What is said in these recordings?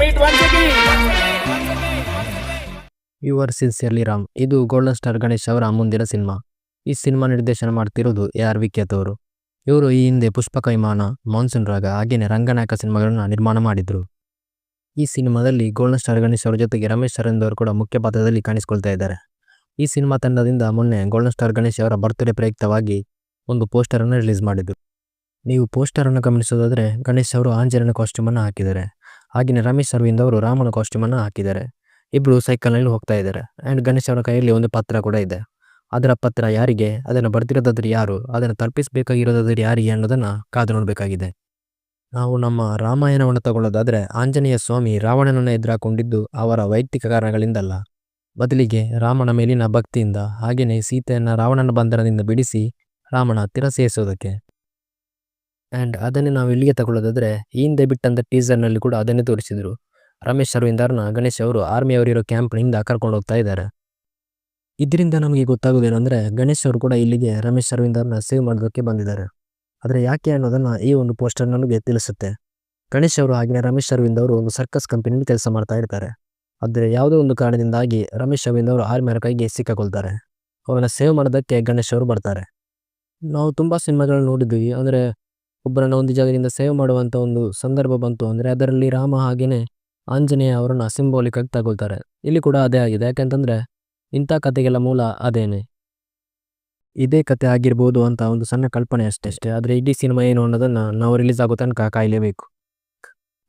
meet once again. Your sincerely Ram ಇದು golden star Ganesh ಅವರ ಮುಂದಿನ ಸಿನಿಮಾ. ಈ ಸಿನಿಮಾ ನಿರ್ದೇಶನ ಮಾಡ್ತಿರೋದು ಎ ಆರ್ ವಿಖ್ಯಾತ್ ಅವರು? ಇವರು ಈ ಹಿಂದೆ ಪುಷ್ಪ ಕೈಮಾನ ಮಾನ್ಸೂನ್ ರಾಗ ಹಾಗೆಯೇ ರಂಗನಾಯಕ ಸಿನಿಮಾಗಳನ್ನು ನಿರ್ಮಾಣ ಮಾಡಿದರು. ಈ ಸಿನಿಮಾದಲ್ಲಿ ಗೋಲ್ಡನ್ ಸ್ಟಾರ್ ಗಣೇಶ್ ಅವರ ಜೊತೆಗೆ ರಮೇಶ್ ಅರವಿಂದ್ ಅವರು ಕೂಡ ಮುಖ್ಯ ಪಾತ್ರದಲ್ಲಿ ಕಾಣಿಸಿಕೊಳ್ತಾ ಇದ್ದಾರೆ. ಈ ಸಿನಿಮಾ ತಂಡದಿಂದ ಮೊನ್ನೆ ಗೋಲ್ಡನ್ ಸ್ಟಾರ್ ಗಣೇಶ್ ಅವರ ಬರ್ತ್ಡೇ ಪ್ರಯುಕ್ತವಾಗಿ ಒಂದು ಪೋಸ್ಟರನ್ನು ರಿಲೀಸ್ ಮಾಡಿದರು. ನೀವು ಪೋಸ್ಟರನ್ನು ಗಮನಿಸೋದಾದ್ರೆ ಗಣೇಶ್ ಅವರು ಆಂಜನೇಯನ ಕಾಸ್ಟ್ಯೂಮನ್ನು ಹಾಕಿದ್ದಾರೆ. ಹಾಗೆಯೇ ರಮೇಶ್ ಅರವಿಂದ್ ಅವರು ರಾಮನ ಕಾಸ್ಟ್ಯೂಮ್ ಅನ್ನು ಹಾಕಿದ್ದಾರೆ. ಇಬ್ರು ಸೈಕಲ್ನಲ್ಲಿ ಹೋಗ್ತಾ ಇದ್ದಾರೆ. ಅಂಡ್ ಗಣೇಶ್ ಅವರ ಕೈಯಲ್ಲಿ ಒಂದು ಪತ್ರ ಕೂಡ ಇದೆ. ಅದರ ಪತ್ರ ಯಾರಿಗೆ? ಅದನ್ನು ಬರ್ತಿರೋದಾದ್ರೆ ಯಾರು? ಅದನ್ನು ತಲುಪಿಸಬೇಕಾಗಿರೋದಾದ್ರೆ ಯಾರಿಗೆ ಅನ್ನೋದನ್ನ ಕಾದು ನೋಡಬೇಕಾಗಿದೆ. ನಾವು ನಮ್ಮ ರಾಮಾಯಣವನ್ನು ತಗೊಳ್ಳೋದಾದ್ರೆ ಆಂಜನೇಯ ಸ್ವಾಮಿ ರಾವಣನನ್ನು ಎದುರಾಕೊಂಡಿದ್ದು ಅವರ ವೈಯಕ್ತಿಕ ಕಾರಣಗಳಿಂದಲ್ಲ. ಬದಲಿಗೆ ರಾಮನ ಮೇಲಿನ ಭಕ್ತಿಯಿಂದ ಹಾಗೆಯೇ ಸೀತೆಯನ್ನ ರಾವಣನ ಬಂಧನದಿಂದ ಬಿಡಿಸಿ ರಾಮನ ಹತ್ತಿರ ಸೇರಿಸೋದಕ್ಕೆ ಆ್ಯಂಡ್ ಅದನ್ನೇ ನಾವು ಇಲ್ಲಿಗೆ ತಗೊಳ್ಳೋದಾದರೆ ಹಿಂದೆ ಬಿಟ್ಟಂಥ ಟೀಸರ್ನಲ್ಲಿ ಕೂಡ ಅದನ್ನೇ ತೋರಿಸಿದರು. ರಮೇಶ್ ಅರವಿಂದರ್ನ ಗಣೇಶ್ ಅವರು ಆರ್ಮಿಯವರಿರೋ ಕ್ಯಾಂಪ್ನಿಂದ ಕರ್ಕೊಂಡು ಹೋಗ್ತಾ ಇದ್ದಾರೆ. ಇದರಿಂದ ನಮಗೆ ಗೊತ್ತಾಗೋದೇನೆಂದರೆ ಗಣೇಶ್ ಅವರು ಕೂಡ ಇಲ್ಲಿಗೆ ರಮೇಶ್ ಅರವಿಂದರ್ನ ಸೇವ್ ಮಾಡೋದಕ್ಕೆ ಬಂದಿದ್ದಾರೆ. ಆದರೆ ಯಾಕೆ ಅನ್ನೋದನ್ನು ಈ ಒಂದು ಪೋಸ್ಟರ್ ನನಗೆ ತಿಳಿಸುತ್ತೆ. ಗಣೇಶ್ ಅವರು ಹಾಗೆಯೇ ರಮೇಶ್ ಅರವಿಂದ್ ಅವರು ಒಂದು ಸರ್ಕಸ್ ಕಂಪನಿಯಲ್ಲಿ ಕೆಲಸ ಮಾಡ್ತಾ ಇರ್ತಾರೆ. ಆದರೆ ಯಾವುದೋ ಒಂದು ಕಾರಣದಿಂದಾಗಿ ರಮೇಶ್ ಅರವಿಂದ್ ಅವರು ಆರ್ಮಿಯವರ ಕೈಗೆ ಸಿಕ್ಕಾಕೊಳ್ತಾರೆ. ಅವನ್ನ ಸೇವ್ ಮಾಡೋದಕ್ಕೆ ಗಣೇಶ್ ಅವರು ಬರ್ತಾರೆ. ನಾವು ತುಂಬ ಸಿನಿಮಾಗಳನ್ನ ನೋಡಿದ್ವಿ. ಅಂದರೆ ಒಬ್ಬರನ್ನ ಒಂದು ಜಾಗದಿಂದ ಸೇವ್ ಮಾಡುವಂಥ ಒಂದು ಸಂದರ್ಭ ಬಂತು ಅಂದರೆ ಅದರಲ್ಲಿ ರಾಮ ಹಾಗೆಯೇ ಆಂಜನೇಯ ಅವರನ್ನು ಸಿಂಬಾಲಿಕ್ ಆಗಿ ತಗೊಳ್ತಾರೆ. ಇಲ್ಲಿ ಕೂಡ ಅದೇ ಆಗಿದೆ. ಯಾಕೆಂತಂದರೆ ಇಂಥ ಕಥೆಗೆಲ್ಲ ಮೂಲ ಅದೇನೆ. ಇದೇ ಕತೆ ಆಗಿರ್ಬೋದು ಅಂತ ಒಂದು ಸಣ್ಣ ಕಲ್ಪನೆ ಅಷ್ಟೇ ಆದರೆ ಇಡೀ ಸಿನಿಮಾ ಏನು ಅನ್ನೋದನ್ನು ನಾವು ರಿಲೀಸ್ ಆಗೋ ತನಕ ಕಾಯಲೇಬೇಕು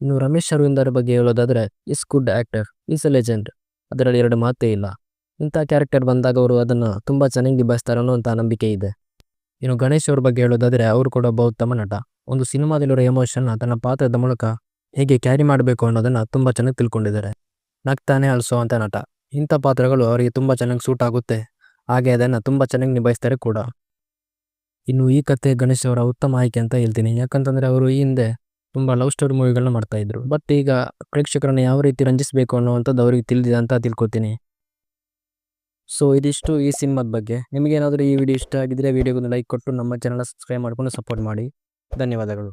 ಇನ್ನು ರಮೇಶ್ ಅರವಿಂದರ ಬಗ್ಗೆ ಹೇಳೋದಾದ್ರೆ is good actor is a legend ಅದರಲ್ಲಿ ಎರಡು ಮಾತೇ ಇಲ್ಲ. ಇಂಥ ಕ್ಯಾರೆಕ್ಟರ್ ಬಂದಾಗ ಅವರು ಅದನ್ನು ತುಂಬ ಚೆನ್ನಾಗಿ ನಿಭಾಯಿಸ್ತಾರೆ ಅನ್ನೋ ಅಂತ ನಂಬಿಕೆ ಇದೆ. ಇನ್ನು ಗಣೇಶ್ ಅವ್ರ ಬಗ್ಗೆ ಹೇಳೋದಾದ್ರೆ ಅವರು ಕೂಡ ಒಬ್ಬ ಉತ್ತಮ ನಟ. ಒಂದು ಸಿನಿಮಾದಲ್ಲಿರೋ ಎಮೋಷನ್ನ ತನ್ನ ಪಾತ್ರದ ಮೂಲಕ ಹೇಗೆ ಕ್ಯಾರಿ ಮಾಡಬೇಕು ಅನ್ನೋದನ್ನ ತುಂಬ ಚೆನ್ನಾಗಿ ತಿಳ್ಕೊಂಡಿದ್ದಾರೆ. ನಗ್ತಾನೆ ಅಲ್ಸೋ ಅಂತ ನಟ. ಇಂಥ ಪಾತ್ರಗಳು ಅವರಿಗೆ ತುಂಬ ಚೆನ್ನಾಗಿ ಸೂಟ್ ಆಗುತ್ತೆ. ಹಾಗೆ ಅದನ್ನು ತುಂಬ ಚೆನ್ನಾಗಿ ನಿಭಾಯಿಸ್ತಾರೆ ಕೂಡ. ಇನ್ನು ಈ ಕತೆ ಗಣೇಶ್ ಅವರ ಉತ್ತಮ ಆಯ್ಕೆ ಅಂತ ಹೇಳ್ತೀನಿ. ಯಾಕಂತಂದ್ರೆ ಅವರು ಈ ಹಿಂದೆ ತುಂಬ ಲವ್ ಸ್ಟೋರಿ ಮೂವಿಗಳನ್ನ ಮಾಡ್ತಾಯಿದ್ರು ಬಟ್ ಈಗ ಪ್ರೇಕ್ಷಕರನ್ನ ಯಾವ ರೀತಿ ರಂಜಿಸಬೇಕು ಅನ್ನೋವಂಥದ್ದು ಅವರಿಗೆ ತಿಳಿದಿದೆ ಅಂತ ತಿಳ್ಕೊತೀನಿ. ಸೊ ಇದಿಷ್ಟು ಈ ಸಿನಿಮಾದ ಬಗ್ಗೆ. ನಿಮಗೇನಾದರೂ ಈ ವಿಡಿಯೋ ಇಷ್ಟ ಆಗಿದ್ದರೆ ವಿಡಿಯೋಗೊಂದು ಲೈಕ್ ಕೊಟ್ಟು ನಮ್ಮ ಚಾನಲ್ ಸಬ್ಸ್ಕ್ರೈಬ್ ಮಾಡಿಕೊಂಡು ಸಪೋರ್ಟ್ ಮಾಡಿ. ಧನ್ಯವಾದಗಳು.